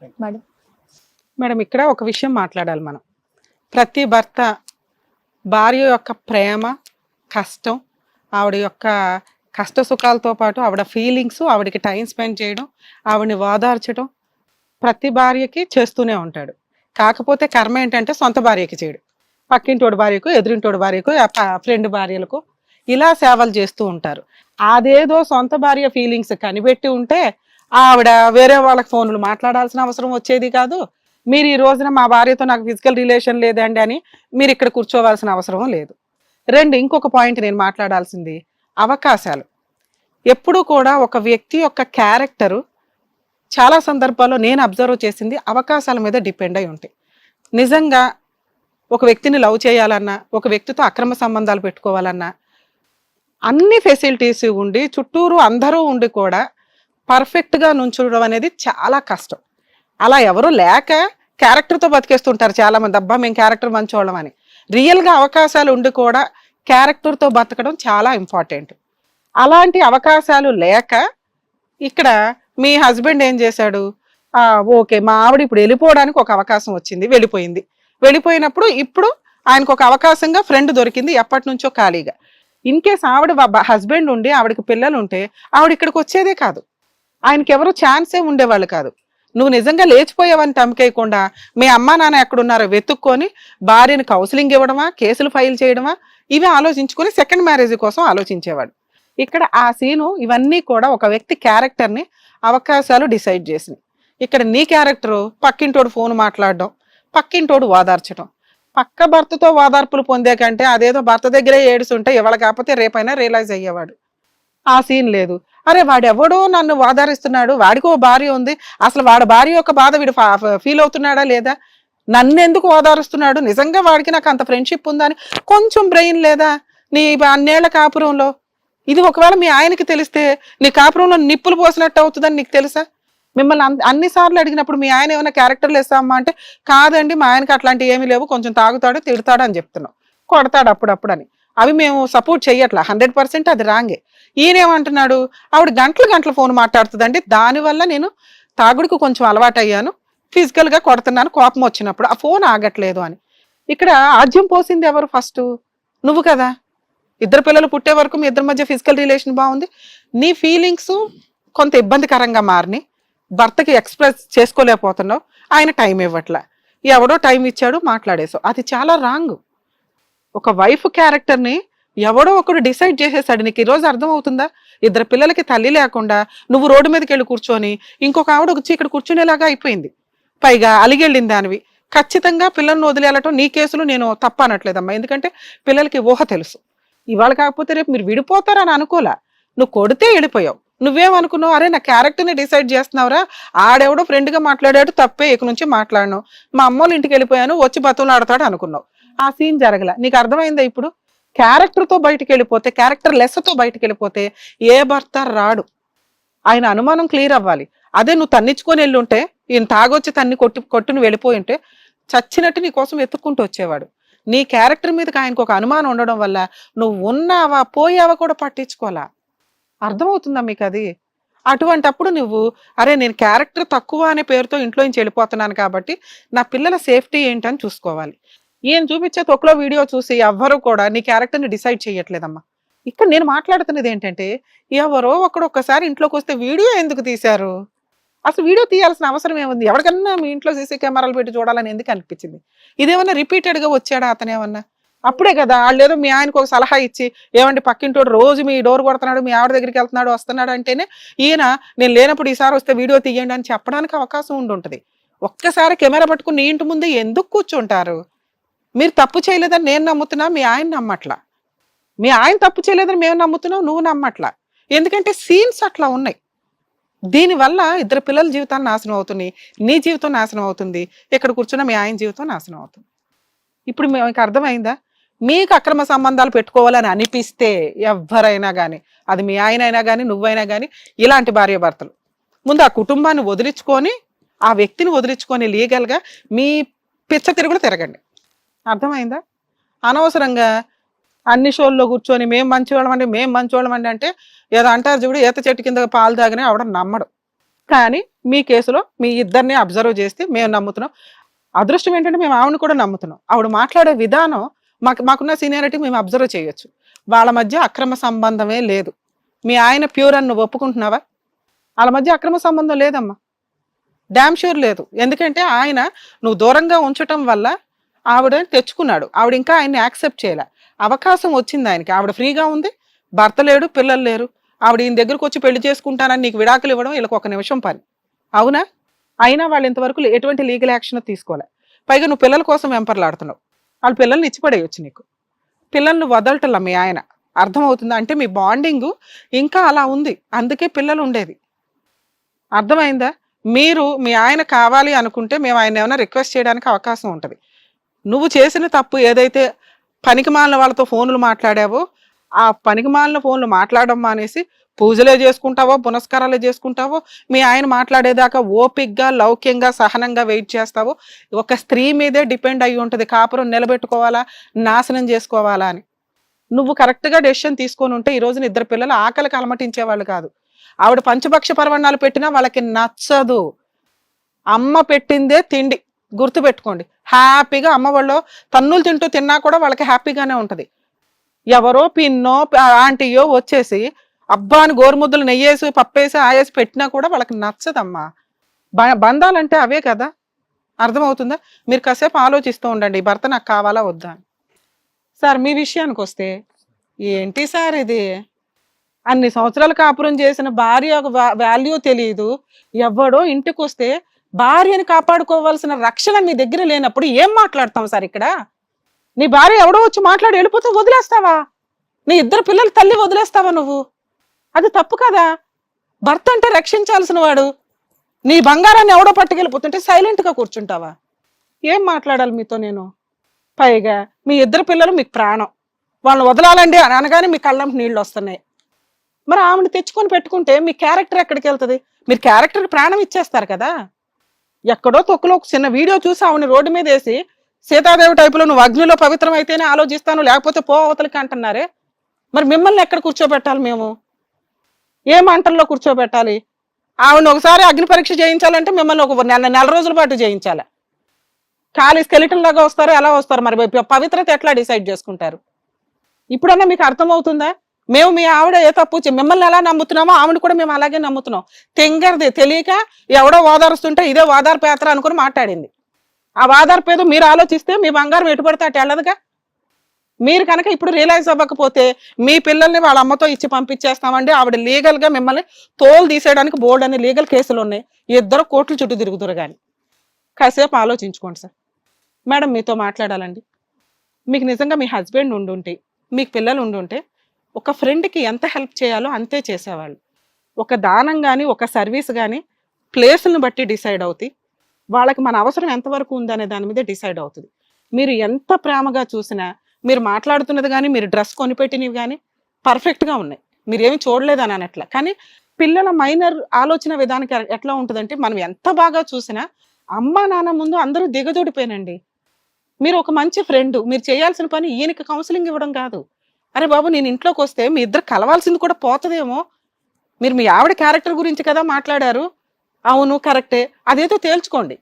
Madam. Madam ఇక్కడ ఒక విషయం మాట్లాడాలి మనం. ప్రతి భర్త భార్య యొక్క ప్రేమ కష్టం ఆవిడ యొక్క కష్ట సుఖాలతో పాటు ఆవిడ ఫీలింగ్స్ ఆవిడకి టైం స్పెండ్ చేయడం ఆవిడని ఓదార్చడం ప్రతి భార్యకి చేస్తూనే ఉంటాడు. కాకపోతే కర్మ ఏంటంటే సొంత భార్యకి చేయడు. పక్కింటోడి భార్యకు ఎదురింటోడి భార్యకు ఫ్రెండ్ భార్యలకు ఇలా సేవలు చేస్తూ ఉంటారు. అదేదో సొంత భార్య ఫీలింగ్స్ కనిపెట్టి ఉంటే ఆవిడ వేరే వాళ్ళకి ఫోన్లు మాట్లాడాల్సిన అవసరం వచ్చేది కాదు. మీరు ఈ రోజున మా భార్యతో నాకు ఫిజికల్ రిలేషన్ లేదండి అని మీరు ఇక్కడ కూర్చోవాల్సిన అవసరం లేదు. రెండు ఇంకొక పాయింట్ నేను మాట్లాడాల్సింది. అవకాశాలు. ఎప్పుడూ కూడా ఒక వ్యక్తి యొక్క క్యారెక్టరు చాలా సందర్భాల్లో నేను అబ్జర్వ్ చేసింది అవకాశాల మీద డిపెండ్ అయి ఉంటాయి నిజంగా ఒక వ్యక్తిని లవ్ చేయాలన్నా ఒక వ్యక్తితో అక్రమ సంబంధాలు పెట్టుకోవాలన్నా అన్ని ఫెసిలిటీస్ ఉండి చుట్టూరు అందరూ ఉండి కూడా పర్ఫెక్ట్గా నుంచడం అనేది చాలా కష్టం. అలా ఎవరు లేక క్యారెక్టర్తో బతికేస్తుంటారు చాలా మంది అబ్బా మేము క్యారెక్టర్ మంచోళ్ళం అని. రియల్గా అవకాశాలు ఉండి కూడా క్యారెక్టర్తో బతకడం చాలా ఇంపార్టెంట్ అలాంటి అవకాశాలు లేక ఇక్కడ మీ హస్బెండ్ ఏం చేశాడు? ఓకే మా ఆవిడ ఇప్పుడు వెళ్ళిపోవడానికి ఒక అవకాశం వచ్చింది వెళ్ళిపోయింది. వెళ్ళిపోయినప్పుడు ఇప్పుడు ఆయనకు ఒక అవకాశంగా ఫ్రెండ్ దొరికింది ఎప్పటి నుంచో ఖాళీగా. ఇన్ కేస్ ఆవిడ హస్బెండ్ ఉండి ఆవిడకి పిల్లలు ఉంటే ఆవిడ ఇక్కడికి వచ్చేదే కాదు. ఆయనకి ఎవరు ఛాన్సే ఉండేవాళ్ళు కాదు. నువ్వు నిజంగా లేచిపోయావని తమకేయకుండా మీ అమ్మా నాన్న ఎక్కడున్నారో వెతుక్కొని భార్యను కౌన్సిలింగ్ ఇవ్వడమా కేసులు ఫైల్ చేయడమా ఇవి ఆలోచించుకొని సెకండ్ మ్యారేజ్ కోసం ఆలోచించేవాడు. ఇక్కడ ఆ సీను ఇవన్నీ కూడా ఒక వ్యక్తి క్యారెక్టర్ని అవకాశాలు డిసైడ్ చేసినాయి ఇక్కడ నీ క్యారెక్టరు పక్కింటోడు ఫోన్ మాట్లాడడం పక్కింటోడు ఓదార్చడం. పక్క భర్తతో ఓదార్పులు పొందే కంటే అదేదో భర్త దగ్గరే ఏడుస్తుంటే ఇవాళ కాకపోతే రేపైనా రియలైజ్ అయ్యేవాడు. ఆ సీన్ లేదు. అరే వాడెవడో నన్ను ఓదారిస్తున్నాడు వాడికి ఓ భార్య ఉంది. అసలు వాడి భార్య యొక్క బాధ వీడు ఫీల్ అవుతున్నాడా లేదా? నన్ను ఎందుకు ఓదారుస్తున్నాడు నిజంగా వాడికి నాకు అంత ఫ్రెండ్షిప్ ఉందని కొంచెం బ్రెయిన్ లేదా? నీ అన్నేళ్ళ కాపురంలో? ఇది ఒకవేళ మీ ఆయనకి తెలిస్తే నీ కాపురంలో నిప్పులు పోసినట్టు అవుతుందని నీకు తెలుసా? మిమ్మల్ని అన్నిసార్లు అన్ని సార్లు అడిగినప్పుడు మీ ఆయన ఏమైనా క్యారెక్టర్లు వేస్తామా అంటే కాదండి మా ఆయనకి అట్లాంటివి ఏమీ లేవు. కొంచెం తాగుతాడు తిడతాడు అని చెప్తున్నావు. కొడతాడు అప్పుడప్పుడు అని. అవి మేము సపోర్ట్ చేయట్లా హండ్రెడ్ పర్సెంట్ అది రాంగే. ఈయనేమంటున్నాడు? ఆవిడ గంటలు గంటలు ఫోన్ మాట్లాడుతుందండి. దానివల్ల నేను తాగుడుకు కొంచెం అలవాటు అయ్యాను ఫిజికల్గా కొడుతున్నాను. కోపం వచ్చినప్పుడు. ఆ ఫోన్ ఆగట్లేదు అని. ఇక్కడ ఆజ్యం పోసింది ఎవరు ఫస్ట్ నువ్వు కదా. ఇద్దరు పిల్లలు పుట్టే వరకు మీ ఇద్దరి మధ్య ఫిజికల్ రిలేషన్ బాగుంది. నీ ఫీలింగ్స్ కొంత ఇబ్బందికరంగా మారిని భర్తకి ఎక్స్ప్రెస్ చేసుకోలేకపోతున్నావు. ఆయన టైం ఇవ్వట్లే. ఎవడో టైం ఇచ్చాడు మాట్లాడేసావు అది చాలా రాంగ్ ఒక వైఫ్ క్యారెక్టర్ని ఎవడో ఒకడు డిసైడ్ చేసేసాడు. నీకు ఈరోజు అర్థమవుతుందా? ఇద్దరు పిల్లలకి తల్లి లేకుండా నువ్వు రోడ్డు మీదకి వెళ్ళి కూర్చొని ఇంకొక ఆవిడ వచ్చి ఇక్కడ కూర్చునేలాగా అయిపోయింది. పైగా అలిగెళ్ళింది దానివి. ఖచ్చితంగా పిల్లల్ని వదిలేయటం నీ కేసులు నేను తప్ప అనట్లేదమ్మా. ఎందుకంటే పిల్లలకి ఊహ తెలుసు. ఇవాళ కాకపోతే రేపు మీరు విడిపోతారని అనుకోలే. నువ్వు కొడితే వెళ్ళిపోయావు. నువ్వేమనుకున్నావు? అరే నా క్యారెక్టర్ని డిసైడ్ చేస్తున్నావురా. ఆడెవడో ఫ్రెండ్గా మాట్లాడాడు తప్పే. ఇక నుంచి మాట్లాడను. మా అమ్మోళ్ళ ఇంటికి వెళ్ళిపోయాను వచ్చి బతులు ఆడతాడు అనుకున్నావు. ఆ సీన్ జరగల. నీకు అర్థమైందా ఇప్పుడు? క్యారెక్టర్తో బయటకు వెళ్ళిపోతే క్యారెక్టర్ లెస్తో బయటకు వెళ్ళిపోతే ఏ భర్త రాడు. ఆయన అనుమానం క్లియర్ అవ్వాలి. అదే నువ్వు తన్నించుకొని వెళ్ళుంటే ఈయన తాగొచ్చి తన్ని కొట్టి కొట్టును వెళ్ళిపోయి ఉంటే చచ్చినట్టు నీ కోసం వెతుక్కుంటూ వచ్చేవాడు. నీ క్యారెక్టర్ మీదకి ఆయనకు ఒక అనుమానం ఉండడం వల్ల నువ్వు ఉన్నావా పోయావా కూడా పట్టించుకోవాలా అర్థమవుతుందా మీకు అది? అటువంటప్పుడు నువ్వు అరే నేను క్యారెక్టర్ తక్కువ అనే పేరుతో ఇంట్లో నుంచి వెళ్ళిపోతున్నాను కాబట్టి నా పిల్లల సేఫ్టీ ఏంటని చూసుకోవాలి. ఈయన చూపించే తొక్కులో వీడియో చూసి ఎవ్వరు కూడా నీ క్యారెక్టర్ని డిసైడ్ చేయట్లేదమ్మా ఇక్కడ నేను మాట్లాడుతున్నది ఏంటంటే ఎవరో ఒకడు ఒక్కసారి ఇంట్లోకి వస్తే వీడియో ఎందుకు తీశారు? అసలు వీడియో తీయాల్సిన అవసరం ఏముంది? ఎవరికన్నా మీ ఇంట్లో సీసీ కెమెరాలు పెట్టి చూడాలని ఎందుకు అనిపించింది? ఇదేమన్నా రిపీటెడ్గా వచ్చాడా అతను ఏమన్నా? అప్పుడే కదా వాళ్ళు ఏదో మీ ఆయనకు ఒక సలహా ఇచ్చి ఏమంటే పక్కింటోడు రోజు మీ డోర్ కొడుతున్నాడు మీ ఆవిడ దగ్గరికి వెళ్తున్నాడు వస్తున్నాడు అంటేనే ఈయన నేను లేనప్పుడు ఈసారి వస్తే వీడియో తీయండి అని చెప్పడానికి అవకాశం ఉండి ఉంటుంది ఒక్కసారి కెమెరా పట్టుకుని నీ ఇంటి ముందే ఎందుకు కూర్చుంటారు? మీరు తప్పు చేయలేదని నేను నమ్ముతున్నా మీ ఆయన నమ్మట్లా. మీ ఆయన తప్పు చేయలేదని మేము నమ్ముతున్నాం నువ్వు నమ్మట్లా. ఎందుకంటే సీన్స్ అట్లా ఉన్నాయి. దీనివల్ల ఇద్దరు పిల్లల జీవితాన్ని నాశనం అవుతుంది నీ జీవితం నాశనం అవుతుంది ఇక్కడ కూర్చున్న మీ ఆయన జీవితం నాశనం అవుతుంది. ఇప్పుడు మీకు అర్థమైందా? మీకు అక్రమ సంబంధాలు పెట్టుకోవాలని అనిపిస్తే ఎవరైనా కానీ అది మీ ఆయన అయినా కానీ నువ్వైనా కానీ ఇలాంటి భార్యాభర్తలు. ముందు ఆ కుటుంబాన్ని వదిలించుకొని ఆ వ్యక్తిని వదిలించుకొని లీగల్గా మీ పిచ్చ తిరుగులు తిరగండి. అర్థమైందా? అనవసరంగా అన్ని షోల్లో కూర్చొని మేము మంచివాళ్ళం అండి మేము మంచివాళ్ళం అండి అంటే ఏదో అంటారు చూడు ఈత చెట్టు కింద పాలు తాగినా ఆవిడ నమ్మడు. కానీ మీ కేసులో మీ ఇద్దరిని అబ్జర్వ్ చేస్తే మేము నమ్ముతున్నాం. అదృష్టం ఏంటంటే మేము ఆవిడని కూడా నమ్ముతున్నాం. ఆవిడ మాట్లాడే విధానం మాకు మాకున్న సీనియారిటీ మేము అబ్జర్వ్ చేయొచ్చు. వాళ్ళ మధ్య అక్రమ సంబంధమే లేదు. మీ ఆయన ప్యూర్ అని నువ్వు ఒప్పుకుంటున్నావా? వాళ్ళ మధ్య అక్రమ సంబంధం లేదమ్మా. డ్యామ్ షూర్ లేదు. ఎందుకంటే ఆయన నువ్వు దూరంగా ఉంచటం వల్ల ఆవిడ తెచ్చుకున్నాడు. ఆవిడ ఇంకా ఆయన్ని యాక్సెప్ట్ చేయలే. అవకాశం వచ్చింది ఆయనకి. ఆవిడ ఫ్రీగా ఉంది. భర్త లేడు పిల్లలు లేరు. ఆవిడ ఈయన దగ్గరకు వచ్చి పెళ్ళి చేసుకుంటానని నీకు విడాకులు ఇవ్వడం వీళ్ళకి ఒక నిమిషం పని. అవునా? అయినా వాళ్ళు ఇంతవరకు ఎటువంటి లీగల్ యాక్షన్ తీసుకోలే. పైగా నువ్వు పిల్లల కోసం వెంపర్లాడుతున్నావు. వాళ్ళ పిల్లల్ని ఇచ్చిపడేయచ్చు నీకు. పిల్లల్ని వదలటల్లా మీ ఆయన. అర్థమవుతుంది? అంటే మీ బాండింగ్ ఇంకా అలా ఉంది. అందుకే పిల్లలు ఉండేది. అర్థమైందా? మీరు మీ ఆయన కావాలి అనుకుంటే మేము ఆయన ఏమైనా రిక్వెస్ట్ చేయడానికి అవకాశం ఉంటుంది. నువ్వు చేసిన తప్పు ఏదైతే పనికిమాలిన వాళ్ళతో ఫోన్లు మాట్లాడావో ఆ పనికిమాలిన ఫోన్లు మాట్లాడడం మానేసి పూజలే చేసుకుంటావో పునస్కారాలే చేసుకుంటావో మీ ఆయన మాట్లాడేదాకా ఓపిక్గా లౌక్యంగా సహనంగా వెయిట్ చేస్తావో ఒక స్త్రీ మీదే డిపెండ్ అయి ఉంటుంది కాపురం నిలబెట్టుకోవాలా నాశనం చేసుకోవాలా అని. నువ్వు కరెక్ట్గా డెసిషన్ తీసుకొని ఉంటే ఈ రోజున ఇద్దరు పిల్లలు ఆకలికి అలమటించే వాళ్ళు కాదు. ఆవిడ పంచపక్ష పర్వణాలు పెట్టినా వాళ్ళకి నచ్చదు. అమ్మ పెట్టిందే తిండి. గుర్తుపెట్టుకోండి. హ్యాపీగా అమ్మ వాళ్ళు తన్నులు తింటూ తిన్నా కూడా వాళ్ళకి హ్యాపీగానే ఉంటుంది. ఎవరో పిన్నో ఆంటీయో వచ్చేసి అబ్బా అని గోరుముద్దలు నెయ్యేసి పప్పేసి ఆయేసి పెట్టినా కూడా వాళ్ళకి నచ్చదమ్మా. బ- బంధాలంటే అవే కదా. అర్థమవుతుందా? మీరు కాసేపు ఆలోచిస్తూ ఉండండి. భర్త నాకు కావాలా వద్దా? అని సార్ మీ విషయానికి వస్తే ఏంటి సార్ ఇది? అన్ని సంవత్సరాలు కాపురం చేసిన భార్య వాల్యూ తెలియదు ఎవడో ఇంటికి వస్తే భార్యని కాపాడుకోవాల్సిన రక్షణ మీ దగ్గర లేనప్పుడు ఏం మాట్లాడతాం సార్ ఇక్కడ? నీ భార్య ఎవడో వచ్చి మాట్లాడి వెళ్ళిపోతే వదిలేస్తావా? నీ ఇద్దరు పిల్లలు తల్లి వదిలేస్తావా నువ్వు? అది తప్పు కదా. భర్త అంటే రక్షించాల్సిన వాడు. నీ బంగారాన్ని ఎవడో పట్టుకెళ్ళిపోతుంటే సైలెంట్గా కూర్చుంటావా? ఏం మాట్లాడాలి మీతో నేను? పైగా మీ ఇద్దరు పిల్లలు మీకు ప్రాణం. వాళ్ళని వదలాలండి అని అనగానే మీ కళ్ళంపు నీళ్ళు వస్తున్నాయి. మరి ఆమెను తెచ్చుకొని పెట్టుకుంటే మీ క్యారెక్టర్ ఎక్కడికి వెళ్తుంది? మీరు క్యారెక్టర్ ప్రాణం ఇచ్చేస్తారు కదా. ఎక్కడో తొక్కులో ఒక చిన్న వీడియో చూసి ఆవిని రోడ్డు మీద వేసి సీతాదేవి టైపులో నువ్వు అగ్నిలో పవిత్రం అయితేనే ఆలోచిస్తాను లేకపోతే పో అవతలకి అంటున్నారే? మరి మిమ్మల్ని ఎక్కడ కూర్చోబెట్టాలి మేము? ఏ మంటల్లో కూర్చోబెట్టాలి? ఆవిడ ఒకసారి అగ్ని పరీక్ష చేయించాలంటే మిమ్మల్ని ఒక నెల నెల రోజుల పాటు చేయించాలి. ఖాళీ స్కెలిటన్ లాగా వస్తారో? ఎలా వస్తారు? మరి పవిత్రత ఎట్లా డిసైడ్ చేసుకుంటారు? ఇప్పుడన్నా మీకు అర్థమవుతుందా? మేము మీ ఆవిడ ఏ తప్పు మిమ్మల్ని ఎలా నమ్ముతున్నామో ఆవిడ కూడా మేము అలాగే నమ్ముతున్నాం. తెంగరది తెలియక ఎవడో ఓదారుస్తుంటే ఇదే ఓదార్ పేత్ర అనుకుని మాట్లాడింది. ఆ ఓదార్ పేద మీరు ఆలోచిస్తే మీ బంగారం ఎటు పడితే అటు వెళ్ళదుగా? మీరు కనుక ఇప్పుడు రియలైజ్ అవ్వకపోతే మీ పిల్లల్ని వాళ్ళ అమ్మతో ఇచ్చి పంపించేస్తామండి. ఆవిడ లీగల్గా మిమ్మల్ని తోలు తీసేయడానికి బోర్డు అనే లీగల్ కేసులు ఉన్నాయి. ఇద్దరు కోట్లు చుట్టూ తిరుగుతురు కానీ కాసేపు ఆలోచించుకోండి సార్. మేడం మీతో మాట్లాడాలండి. మీకు నిజంగా మీ హస్బెండ్ ఉండుంటే మీకు పిల్లలు ఉండుంటే ఒక ఫ్రెండ్కి ఎంత హెల్ప్ చేయాలో అంతే చేసేవాళ్ళు. ఒక దానం కానీ ఒక సర్వీస్ కానీ ప్లేస్ని బట్టి డిసైడ్ అవుతాయి. వాళ్ళకి మన అవసరం ఎంతవరకు ఉందనే దాని మీద డిసైడ్ అవుతుంది. మీరు ఎంత ప్రేమగా చూసినా మీరు మాట్లాడుతున్నది కానీ మీరు డ్రెస్ కొనిపెట్టినవి కానీ పర్ఫెక్ట్గా ఉన్నాయి. మీరేమి చూడలేదని అనట్లా. కానీ పిల్లల మైనర్ ఆలోచన విధానికి ఎట్లా ఉంటుందంటే మనం ఎంత బాగా చూసినా అమ్మ నాన్న ముందు అందరూ దిగజోడిపోయినండి. మీరు ఒక మంచి ఫ్రెండ్ మీరు చేయాల్సిన పని ఈయనకి కౌన్సిలింగ్ ఇవ్వడం కాదు. అరే బాబు నేను ఇంట్లోకి వస్తే మీ ఇద్దరు కలవాల్సింది కూడా పోతుందేమో. మీరు మీ ఆవిడ క్యారెక్టర్ గురించి కదా మాట్లాడారు? అవును కరెక్టే. అదేదో తేల్చుకోండి.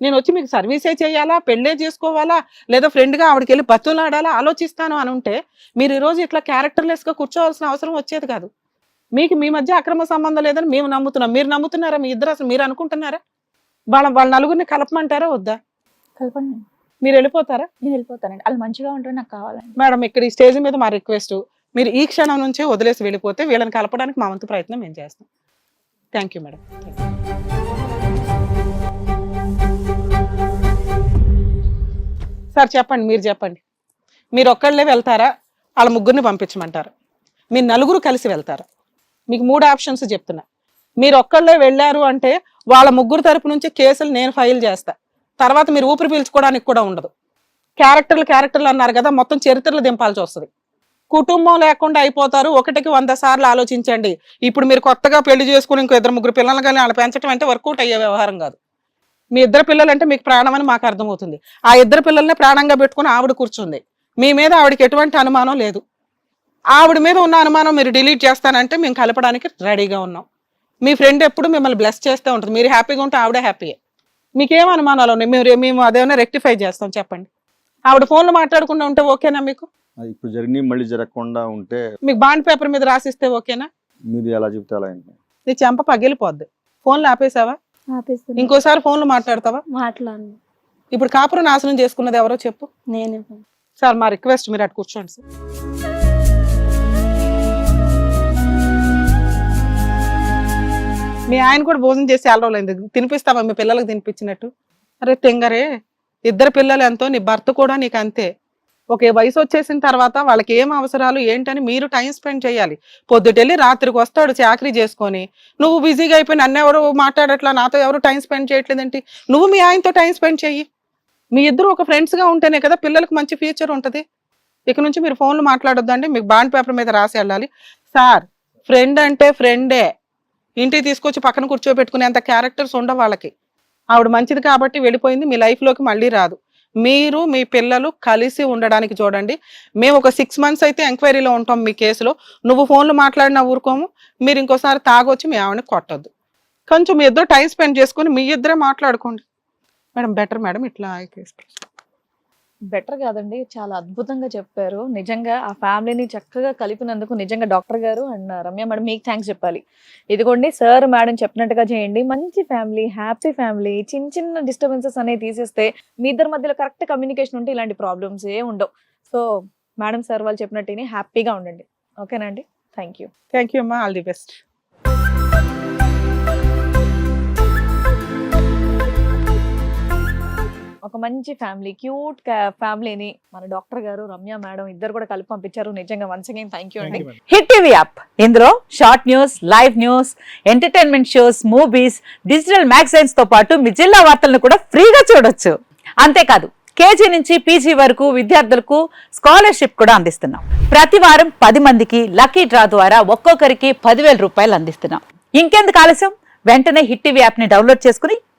నేను వచ్చి మీకు సర్వీసే చేయాలా పెళ్ళే చేసుకోవాలా లేదా ఫ్రెండ్గా ఆవిడకి వెళ్ళి బతులాడాలా ఆలోచిస్తాను అని ఉంటే మీరు ఈరోజు ఇట్లా క్యారెక్టర్లెస్గా కూర్చోవాల్సిన అవసరం వచ్చేది కాదు. మీకు మీ మధ్య అక్రమ సంబంధం లేదని మేము నమ్ముతున్నాం. మీరు నమ్ముతున్నారా మీ ఇద్దరు అసలు మీరు అనుకుంటున్నారా? వాళ్ళ వాళ్ళ నలుగురిని కలపమంటారా వద్దా? కలపండి. మీరు వెళ్ళిపోతారా? నేను వెళ్ళిపోతానండి. వాళ్ళు మంచిగా ఉంటే నాకు కావాలండి. మేడం ఇక్కడ ఈ స్టేజ్ మీద మా రిక్వెస్ట్ మీరు ఈ క్షణం నుంచే వదిలేసి వెళ్ళిపోతే వీళ్ళని కలపడానికి మా వంతు ప్రయత్నం మేము చేస్తాం. థ్యాంక్ యూ మేడం సార్ చెప్పండి మీరు చెప్పండి. మీరు ఒక్కళ్ళే వెళ్తారా? వాళ్ళ ముగ్గురిని పంపించమంటారు. మీరు నలుగురు కలిసి వెళ్తారా? మీకు మూడు ఆప్షన్స్ చెప్తున్నా. మీరు ఒక్కళ్ళే వెళ్ళారు అంటే వాళ్ళ ముగ్గురు తరపు నుంచి కేసులు నేను ఫైల్ చేస్తా. తర్వాత మీరు ఊపిరి పీల్చుకోవడానికి కూడా ఉండదు. క్యారెక్టర్లు క్యారెక్టర్లు అన్నారు కదా మొత్తం చరిత్రలు దింపాల్సి వస్తుంది. కుటుంబం లేకుండా అయిపోతారు ఒకటికి వంద సార్లు ఆలోచించండి. ఇప్పుడు మీరు కొత్తగా పెళ్ళి చేసుకుని ఇంకో ఇద్దరు ముగ్గురు పిల్లలు కానీ వాళ్ళు పెంచడం అంటే వర్కౌట్ అయ్యే వ్యవహారం కాదు. మీ ఇద్దరు పిల్లలంటే మీకు ప్రాణం అని మాకు అర్థమవుతుంది. ఆ ఇద్దరు పిల్లల్ని ప్రాణంగా పెట్టుకుని ఆవిడ కూర్చుంది. మీ మీద ఆవిడకి ఎటువంటి అనుమానం లేదు. ఆవిడ మీద ఉన్న అనుమానం మీరు డిలీట్ చేస్తానంటే మేము కలపడానికి రెడీగా ఉన్నాం. మీ ఫ్రెండ్ ఎప్పుడు మిమ్మల్ని బ్లెస్ చేస్తూ ఉంటుంది. మీరు హ్యాపీగా ఉంటే ఆవిడ హ్యాపీయే. మీకేం అనుమానాలు ఉన్నాయి? మేము మేము అదేమైనా రెక్టిఫై చేస్తాం చెప్పండి. ఆవిడ ఫోన్లో మాట్లాడకుండా ఉంటే ఓకేనా మీకు? అది ఇప్పుడు జరిగినవి మళ్ళీ జరగకుండా ఉంటే మీకు బాండ్ పేపర్ మీద రాసిస్తే ఓకేనా? మీరు ఎలా చెప్తే అలా నీ చెంప పగిలిపోద్ది. ఫోన్లు ఆపేసావా? ఆపేస్తున్నా. ఇంకోసారి ఫోన్లు మాట్లాడతావా? మాట్లాడను. ఇప్పుడు కాపురం నాశనం చేసుకున్నది ఎవరో చెప్పు. నేనే సార్ మా రిక్వెస్ట్ మీరు అటు కూర్చోండి సార్. మీ ఆయన కూడా భోజనం చేసి చాలా రోజులైంది. తినిపిస్తావా? మీ పిల్లలకు తినిపించినట్టు. అరే తెంగరే ఇద్దరు పిల్లలు ఎంతో నీ భర్త కూడా నీకు అంతే. ఒక వయసు వచ్చేసిన తర్వాత వాళ్ళకి ఏం అవసరాలు ఏంటని మీరు టైం స్పెండ్ చేయాలి. పొద్దుటెళ్ళి రాత్రికి వస్తాడు చాకరీ చేసుకొని. నువ్వు బిజీగా అయిపోయి నన్ను ఎవరు మాట్లాడట్లా నాతో ఎవరు టైం స్పెండ్ చేయట్లేదేంటి? నువ్వు మీ ఆయనతో టైం స్పెండ్ చెయ్యి. మీ ఇద్దరు ఒక ఫ్రెండ్స్గా ఉంటేనే కదా పిల్లలకు మంచి ఫ్యూచర్ ఉంటుంది. ఇక నుంచి మీరు ఫోన్లు మాట్లాడొద్దండి మీకు బాండ్ పేపర్ మీద రాసి వెళ్ళాలి. సార్ ఫ్రెండ్ అంటే ఫ్రెండే. ఇంటికి తీసుకొచ్చి పక్కన కూర్చోబెట్టుకునేంత క్యారెక్టర్స్ ఉండవు వాళ్ళకి. ఆవిడ మంచిది కాబట్టి వెళ్ళిపోయింది మీ లైఫ్లోకి మళ్ళీ రాదు. మీరు మీ పిల్లలు కలిసి ఉండడానికి చూడండి. మేము ఒక సిక్స్ మంత్స్ అయితే ఎంక్వైరీలో ఉంటాం మీ కేసులో నువ్వు ఫోన్లు మాట్లాడినా ఊరుకోము. మీరు ఇంకోసారి తాగొచ్చి మీ ఆవిడని కొట్టొద్దు. కొంచెం మీ ఇద్దరు టైం స్పెండ్ చేసుకుని మీ ఇద్దరే మాట్లాడుకోండి. మేడం బెటర్ మేడం ఇట్లా కేసు బెటర్ కాదండి. చాలా అద్భుతంగా చెప్పారు. నిజంగా ఆ ఫ్యామిలీని చక్కగా కలిపినందుకు నిజంగా డాక్టర్ గారు అండ్ రమ్య మేడం మీకు థ్యాంక్స్ చెప్పాలి. ఇదిగోండి సార్ మేడం చెప్పినట్టుగా చేయండి. మంచి ఫ్యామిలీ హ్యాపీ ఫ్యామిలీ చిన్న చిన్న డిస్టర్బెన్సెస్ అనేవి తీసేస్తే మీ ఇద్దరి మధ్యలో కరెక్ట్ కమ్యూనికేషన్ ఉంటే ఇలాంటి ప్రాబ్లమ్స్ ఏ ఉండవు. సో మేడం సార్ వాళ్ళు చెప్పినట్టు హ్యాపీగా ఉండండి. ఓకేనా అండి? థ్యాంక్ యూ థ్యాంక్ యూ అమ్మా. All the best. ఒక మంచి ఫ్యామిలీ క్యూట్ ఫ్యామిలీని మన డాక్టర్ గారు రమ్య మేడం ఇద్దరు కూడా కలిపి పంపించారు. నిజంగా వన్స్ అగైన్ థ్యాంక్ యూ అండి. Hit TV app. ఇందులో short news live news entertainment shows movies digital మ్యాగజైన్స్తో పాటు మీ జిల్లా వార్తలను కూడా ఫ్రీగా చూడొచ్చు. అంతేకాదు కేజీ నుంచి పీజీ వరకు విద్యార్థులకు స్కాలర్షిప్ కూడా అందిస్తున్నాం. ప్రతి వారం పది మందికి లక్కీ డ్రా ద్వారా ఒక్కొక్కరికి పదివేల రూపాయలు అందిస్తున్నాం. ఇంకెందుకు ఆలస్యం? వెంటనే హిట్ టీవీ యాప్ని డౌన్లోడ్ చేసుకుని